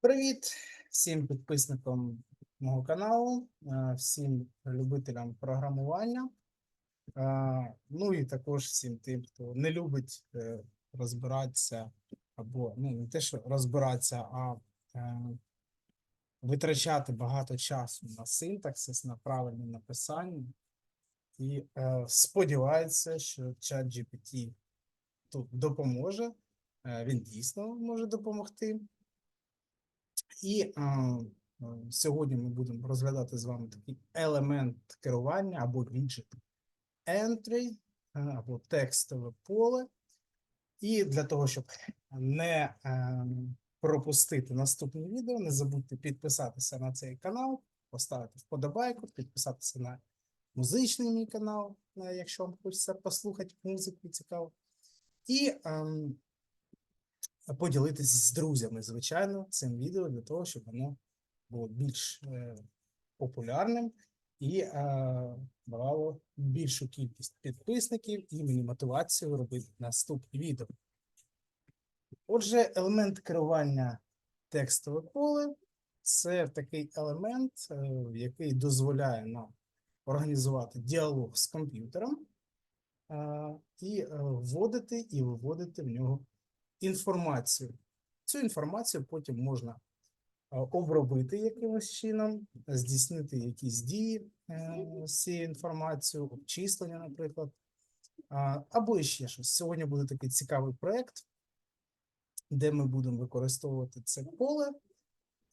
Привіт всім підписникам мого каналу, е, всім любителям програмування. е, Ну і також всім тим, хто не любить е, розбиратися, або ну не те, що розбиратися, а витрачати багато часу на синтаксис, на правильне написання. І сподівається, що чат GPT тут допоможе. Він дійсно може допомогти. І сьогодні ми будемо розглядати з вами такий елемент керування або віджит entry, або текстове поле. І для того, щоб не е, пропустити наступні відео, не забудьте підписатися на цей канал, поставити вподобайку, підписатися на музичний мій канал, е, якщо вам хочеться послухати музику цікаво. І ем, поділитися з друзями, звичайно, цим відео для того, щоб воно було більш е, популярним і е, давало більшу кількість підписників і мені мотивацію робити наступні відео. Отже, елемент керування текстове поле це такий елемент, е, який дозволяє нам організувати діалог з комп'ютером і вводити і виводити в нього інформацію. Цю інформацію потім можна е, обробити якимось чином, здійснити якісь дії е, з цією інформацією, обчислення, наприклад, або ще щось. Сьогодні буде такий цікавий проєкт, де ми будемо використовувати це поле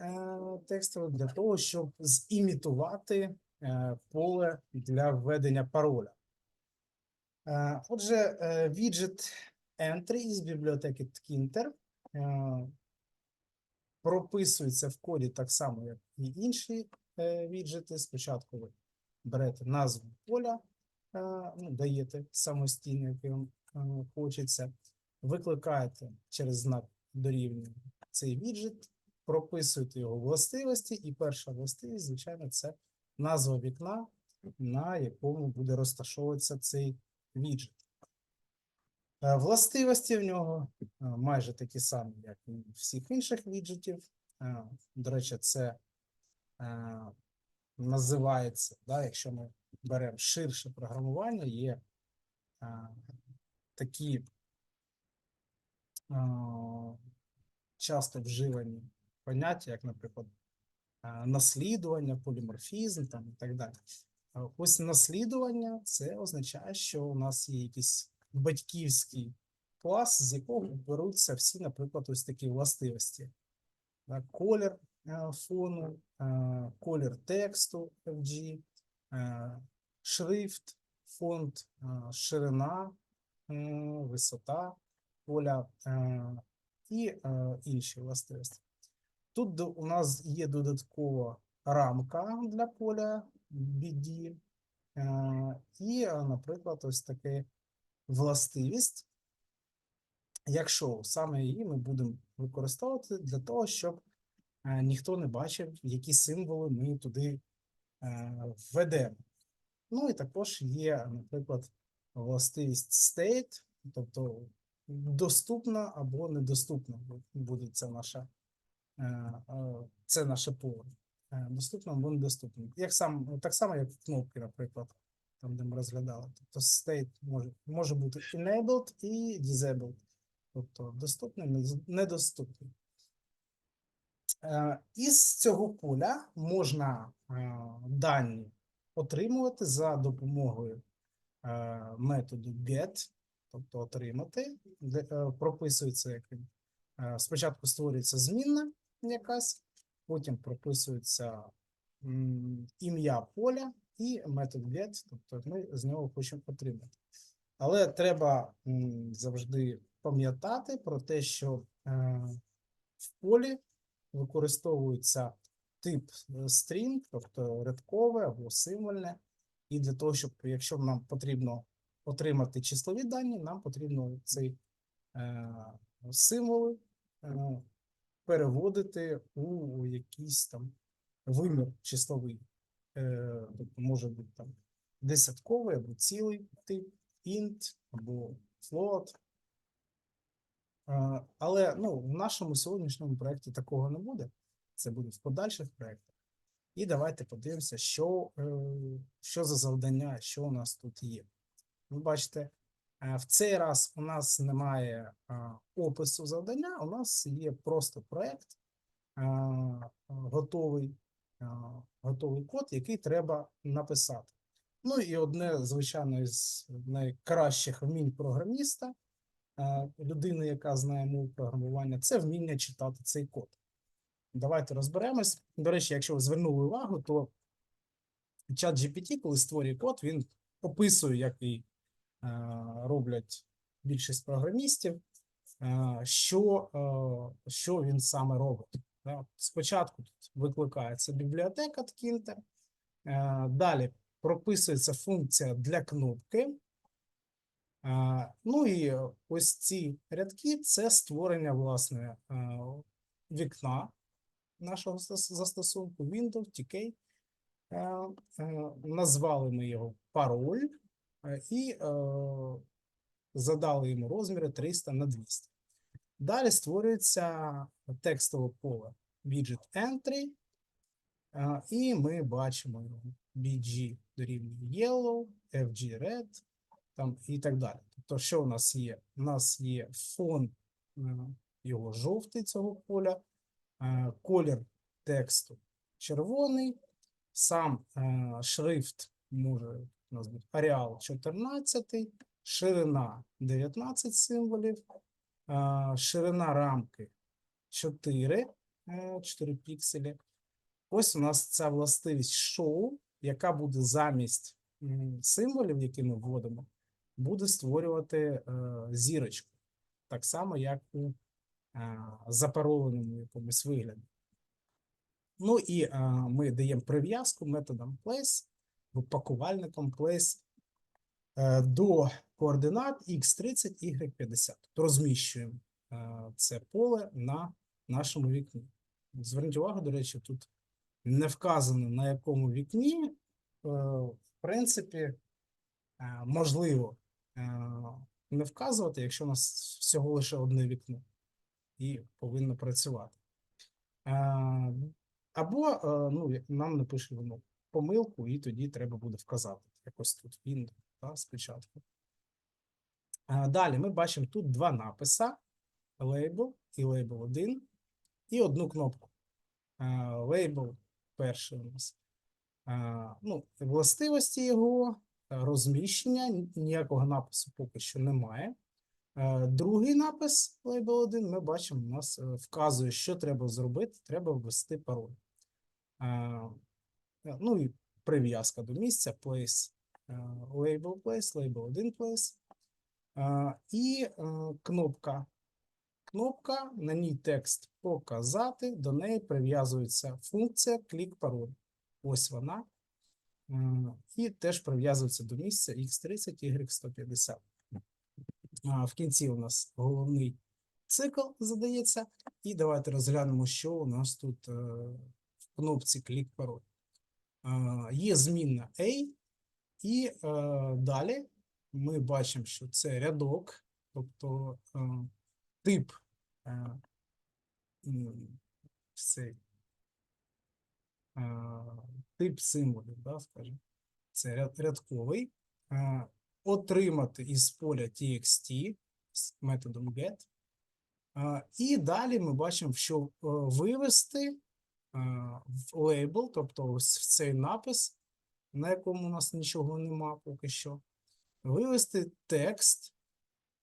е, текстове для того, щоб зімітувати поле для введення пароля. Отже, віджит entry із бібліотеки Tkinter е, прописується в коді так само, як і інші е, віджити. Спочатку ви берете назву поля, е, ну, даєте самостійно, який вам хочеться, викликаєте через знак дорівнює цей віджит, прописуєте його властивості, і перша властивість, звичайно, це назва вікна, на якому буде розташовуватися цей віджит. Е, Властивості в нього е, майже такі самі, як і всіх інших віджитів. Е, До речі, це називається, да, якщо ми беремо ширше програмування, є такі часто вживані поняття, як, наприклад, наслідування, поліморфізм там, і так далі. Ось наслідування це означає, що у нас є якийсь батьківський клас, з якого беруться всі, наприклад, ось такі властивості. Колір е, фону, е, колір тексту FG, е, шрифт, фонд, ширина, висота поля і інші властивості. Тут у нас є додаткова рамка для поля BD, і, наприклад, ось таке властивість, якщо саме її ми будемо використовувати для того, щоб е, ніхто не бачив, які символи ми туди е, введемо. Ну і також є, наприклад, властивість state, тобто доступна або недоступна буде ця наша, е, це наше поле. Доступно або недоступно. Як сам, так само, як кнопки, наприклад там, де ми розглядали. Тобто state може, може бути enabled і disabled. Тобто доступний, недоступний. Е, Із цього поля можна е, дані отримувати за допомогою е, методу get, тобто отримати, де прописується як. Спочатку створюється змінна якась, потім прописується ім'я поля і метод get, тобто ми з нього хочемо отримати. Але треба завжди пам'ятати про те, що е, в полі використовується тип е, string, тобто рядкове або символьне. І для того, щоб якщо нам потрібно отримати числові дані, нам потрібно цей е, символи е, переводити у якийсь там вимір числовий. Е, тобто може бути там десятковий або цілий тип, int або float. Е, Але ну, в нашому сьогоднішньому проєкті такого не буде. Це буде в подальших проєктах. І давайте подивимося, що, е, що за завдання, що у нас тут є. Ви бачите, в цей раз у нас немає опису завдання, у нас є просто проєкт, готовий, готовий код, який треба написати. Ну і одне, звичайно, із найкращих вмінь програміста, людини, яка знає мову програмування, це вміння читати цей код. Давайте розберемось. До речі, якщо ви звернули увагу, то чат GPT, коли створює код, він описує, як і роблять більшість програмістів, що, що він саме робить. Спочатку тут викликається бібліотека Tkinter, е, далі прописується функція для кнопки. Е, ну і ось ці рядки це створення власне е, вікна нашого застосунку Windows TK. Назвали ми його пароль і задали йому розміри 300 на 200. Далі створюється текстове поле widget entry, і ми бачимо його BG дорівнює yellow, FG red там, і так далі. Тобто, що у нас є? У нас є фон е, його жовтий цього поля, е, колір тексту червоний, сам е, шрифт може у нас бути Arial 14, ширина 19 символів, ширина рамки 4, е, 4 пікселі. Ось у нас ця властивість шоу, яка буде замість символів, які ми вводимо, буде створювати е, зірочку. Так само, як у е, запарованому якомусь вигляді. Ну і е, ми даємо прив'язку методом place, або пакувальником place е, до координат x30, y50. Тобто розміщуємо е, це поле на нашому вікні. Зверніть увагу, до речі, тут не вказано на якому вікні, е, в принципі, е, можливо не вказувати, якщо у нас всього лише одне вікно і повинно працювати. Або ну, нам воно помилку, і тоді треба буде вказати. Якось тут він та, спочатку. Е, Далі ми бачимо тут два написа: лейбл і лейбл 1, і одну кнопку. Е, Лейбл перший у нас. е, Ну, властивості його, розміщення, ніякого напису поки що немає. Другий напис Label 1 ми бачимо, у нас вказує, що треба зробити. Треба ввести пароль. Ну і прив'язка до місця place label place, label 1 place. І е, кнопка. Кнопка, на ній текст показати, до неї прив'язується функція клік пароль. Ось вона. І теж прив'язується до місця x30, y150. В кінці у нас головний цикл задається. І давайте розглянемо, що у нас тут е, в кнопці клік пароль. Е, Є змінна A, і е, далі ми бачимо, що це рядок, тобто е, тип е, цей, е, тип символів, да, скажімо. Це ряд, рядковий. Отримати із поля txt з методом get. І далі ми бачимо, що вивести в лейбл, тобто ось в цей напис, на якому у нас нічого нема поки що, вивести текст,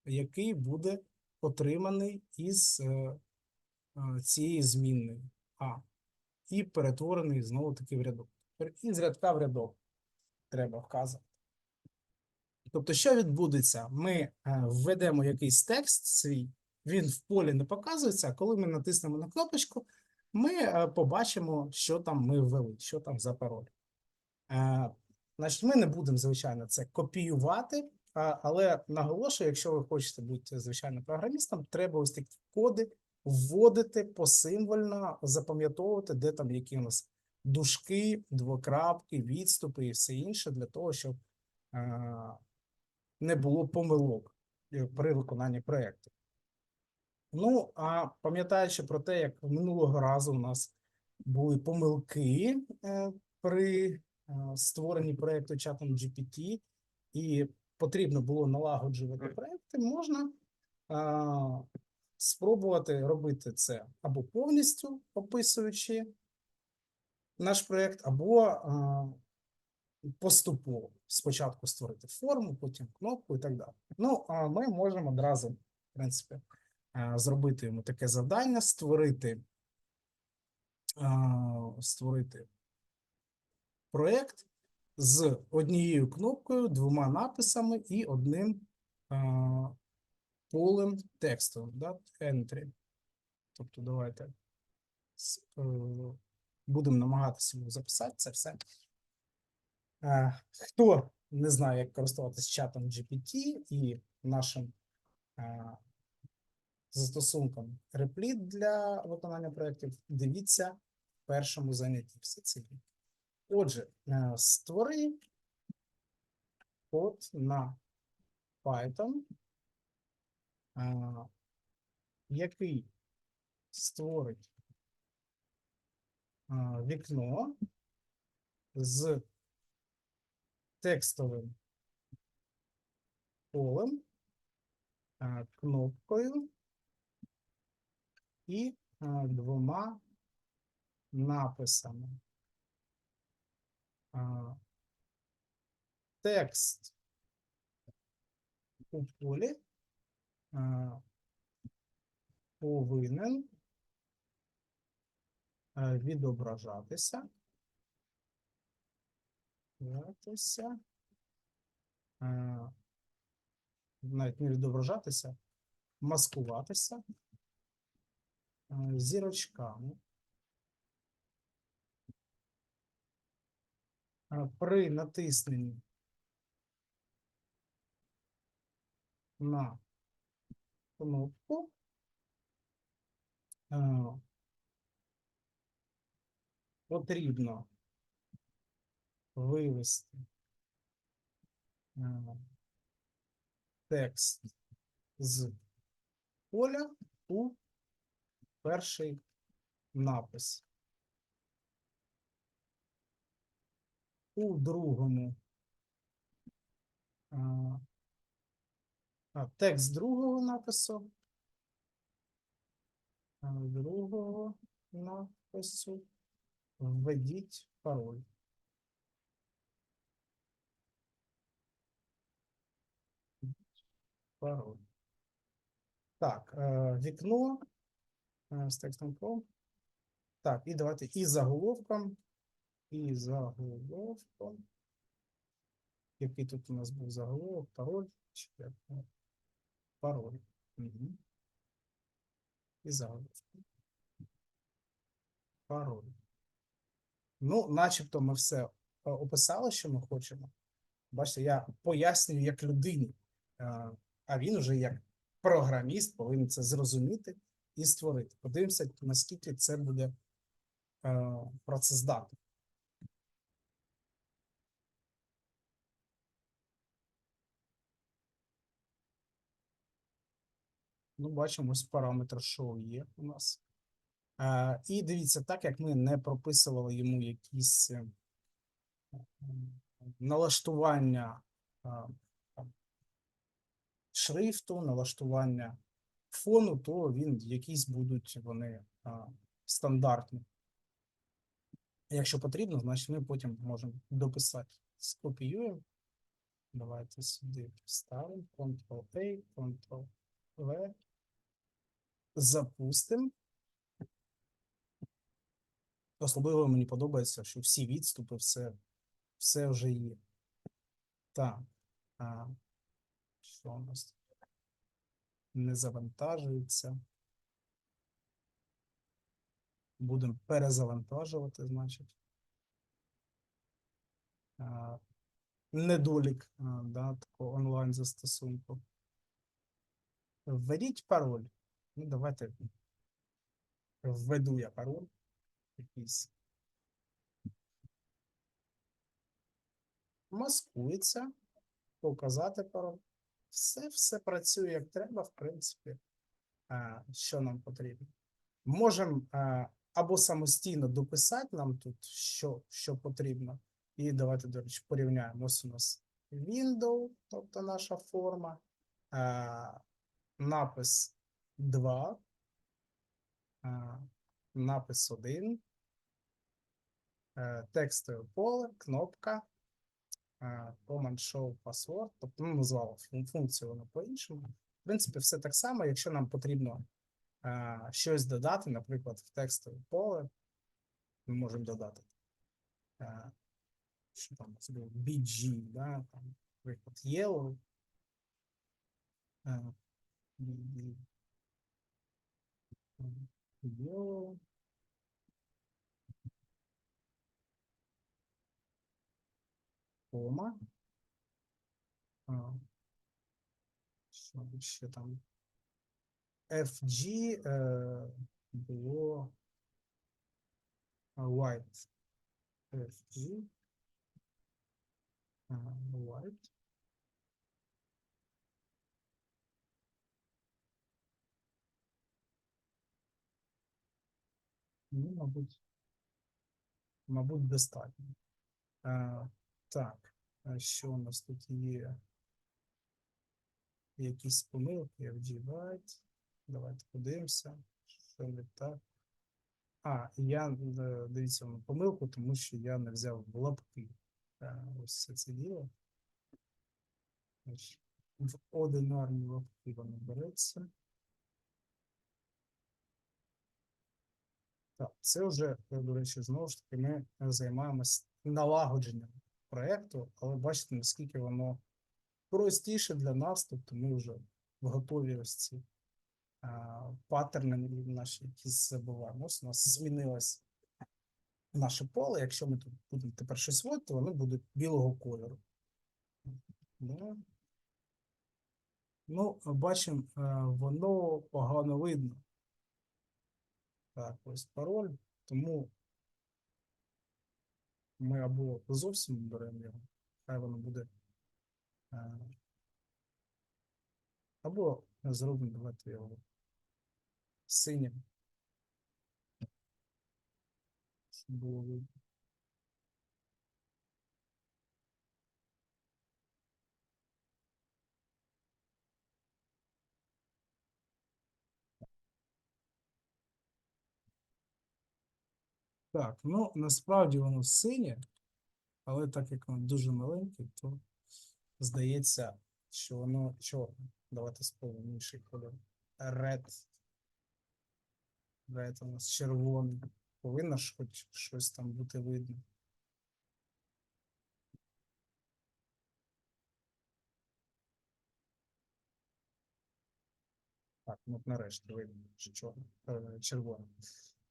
який буде отриманий із е, е, цієї змінної А, і перетворений знову таки в рядок. Із рядка в рядок треба вказати. Тобто, що відбудеться? Ми е, введемо якийсь текст свій, він в полі не показується, а коли ми натиснемо на кнопочку, ми побачимо, що там ми ввели, що там за пароль. Значить, ми не будемо, звичайно, це копіювати, але наголошую, якщо ви хочете бути звичайним програмістом, треба ось такі коди вводити посимвольно, запам'ятовувати, де там які у нас дужки, двокрапки, відступи і все інше, для того, щоб не було помилок е, при виконанні проєкту. Ну, а пам'ятаючи про те, як минулого разу у нас були помилки е, при е, створенні проєкту чатом GPT, і потрібно було налагоджувати проєкти, можна е, спробувати робити це або повністю описуючи наш проєкт, або е, поступово. Спочатку створити форму, потім кнопку і так далі. Ну, а ми можемо одразу, в принципі, е, зробити йому таке завдання, створити, е, створити проєкт з однією кнопкою, двома написами і одним е, полем тексту. Да? Entry. Тобто, давайте е, будемо намагатися записати це все. Е, Хто не знає, як користуватися чатом GPT і нашим е, застосунком Replit для виконання проєктів, дивіться в першому занятті все це. Отже, е, створи код на Python, е, який створить е, вікно з текстовим полем, кнопкою і двома написами. Текст у полі е, повинен е, відображатися. Е, Навіть не відображатися, маскуватися зірочками. При натисненні на кнопку е, потрібно вивести е, текст з поля у перший напис. У другому е, а, текст другого напису. Другого напису. Введіть пароль. Пароль. Так, е, вікно е, з текстом про. Так, і давайте і заголовком, і заголовком. Який тут у нас був заголовок, пароль, пароль. Угу. І заголовок. Пароль. Ну, начебто ми все е, описали, що ми хочемо. Бачите, я пояснюю як людині, е, а він уже як програміст повинен це зрозуміти і створити. Подивимося, наскільки це буде е, працездатно. Ну, бачимо, ось параметр show є у нас. Е, і дивіться, так як ми не прописували йому якісь е, налаштування е, шрифту, налаштування фону, то він якісь будуть вони стандартні. Якщо потрібно, значить ми потім можемо дописати. Скопіюємо. Давайте сюди вставимо. Ctrl-A, Ctrl-V. Запустимо. Особливо мені подобається, що всі відступи, все, все вже є. Так. А, що у нас? Не завантажується. Будемо перезавантажувати, значить. А, недолік а, да, такого онлайн застосунку. Введіть пароль. Ну, давайте введу я пароль якийсь. Маскується, показати пароль. Все, все працює як треба, в принципі. е, що нам потрібно. Можемо е, або самостійно дописати нам тут, що, що потрібно. І давайте, до речі, порівняємо. Ось у нас window, тобто наша форма, е, напис 2, е, напис 1, е, текстове поле, кнопка, е, command show password, тобто ми назвали функцію воно по-іншому. В принципі, все так само, якщо нам потрібно щось додати, наприклад, в текстове поле, ми можемо додати. Що там? BG, да, там, наприклад, yellow. е, BG, Yellow. Кома. А, Що ще там? FG е, було white. FG. White. Ну, мабуть, мабуть, достатньо. Е, так, а що у нас тут є? Якісь помилки, FG White. Давайте подивимося, що не так. А, я е, дивіться на помилку, тому що я не взяв в лапки. Е, Ось це це діло. В одинарні лапки воно береться. Це вже, е, до речі, знову ж таки, ми займаємось налагодженням проєкту, але бачите, наскільки воно простіше для нас, тобто ми вже готові ось ці а, паттерни наші якісь забуваємо. Ось у нас змінилось наше поле. Якщо ми тут будемо тепер щось вводити, воно буде білого кольору. Ну, бачимо, е, воно погано видно. Так, ось пароль. Тому ми або зовсім беремо його, хай воно буде. е, Або зробимо давайте його синім. Було видно. Так, ну насправді воно синє, але так як воно дуже маленьке, то здається, що воно чорне. Давайте спробуємо інший кольор. Red. Red у нас червоний. Повинно ж хоч щось там бути видно. Так, ну нарешті видно, що е, червоне.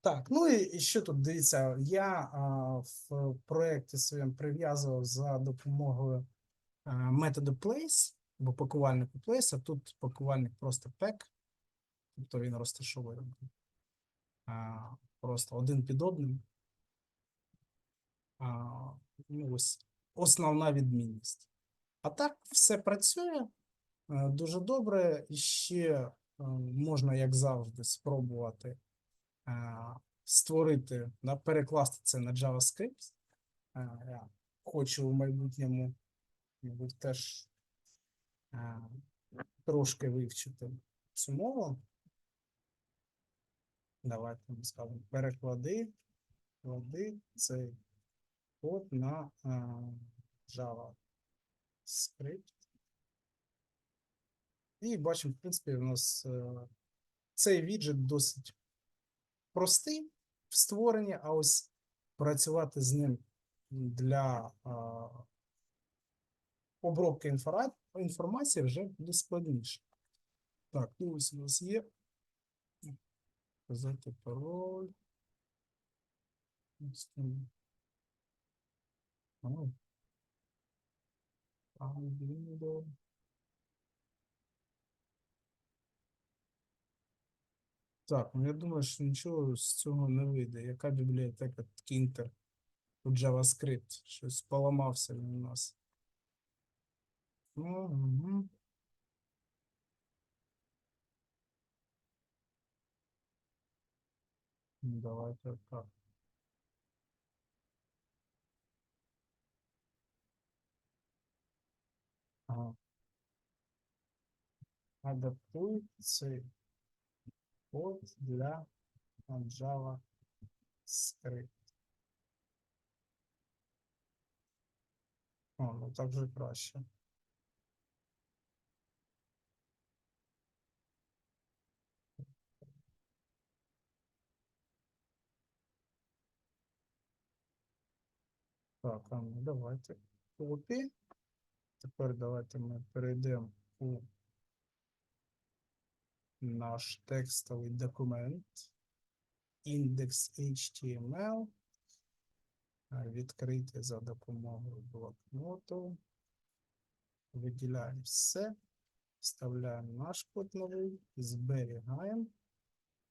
Так, ну і, що тут дивіться, я а, в проєкті своєму прив'язував за допомогою а, методу place, або пакувальнику place, а тут пакувальник просто pack, тобто він розташовує а, просто один під одним. А, ну, ось основна відмінність. А так все працює е, дуже добре. І ще е, можна, як завжди, спробувати створити, да, перекласти це на JavaScript. Е, Я хочу в майбутньому, мабуть, теж е, трошки вивчити цю мову. Давайте ми скажемо переклади, клади цей код на е, JavaScript. І бачимо, в принципі, у нас е, цей віджит досить простий в створенні, а ось працювати з ним для а, обробки інфора- інформації вже буде складніше. Так, ну ось у нас є. Вказати пароль. А, там window. Так, ну я думаю, що нічого з цього не вийде. Яка бібліотека Kinter у JavaScript? Щось поламався він у нас. Угу. Давайте так. Ага. Адаптуй цей код для JavaScript. О, ну так же краще. Так, а ну давайте копі. Тепер давайте ми перейдемо у наш текстовий документ. Індекс. Відкрити за допомогою блокноту. Виділяємо все. Вставляємо наш код новий, зберігаємо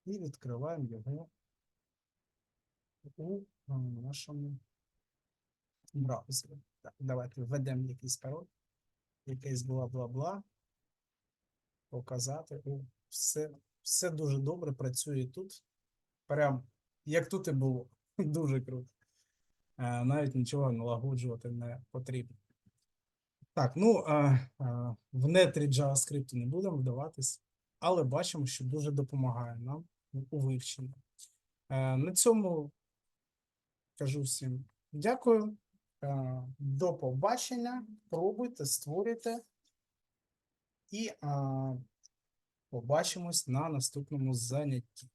і відкриваємо його у нашому браузері. Так, давайте введемо якийсь пароль, якийсь бла-бла-бла. Показати. О, все, все дуже добре працює тут. Прям як тут і було. Дуже круто. Е, Навіть нічого налагоджувати не потрібно. Так, ну е, е, в нетрі JavaScript не будемо вдаватись, але бачимо, що дуже допомагає нам у вивченні. На цьому кажу всім дякую. До побачення. Пробуйте, створюйте. І побачимось на наступному занятті.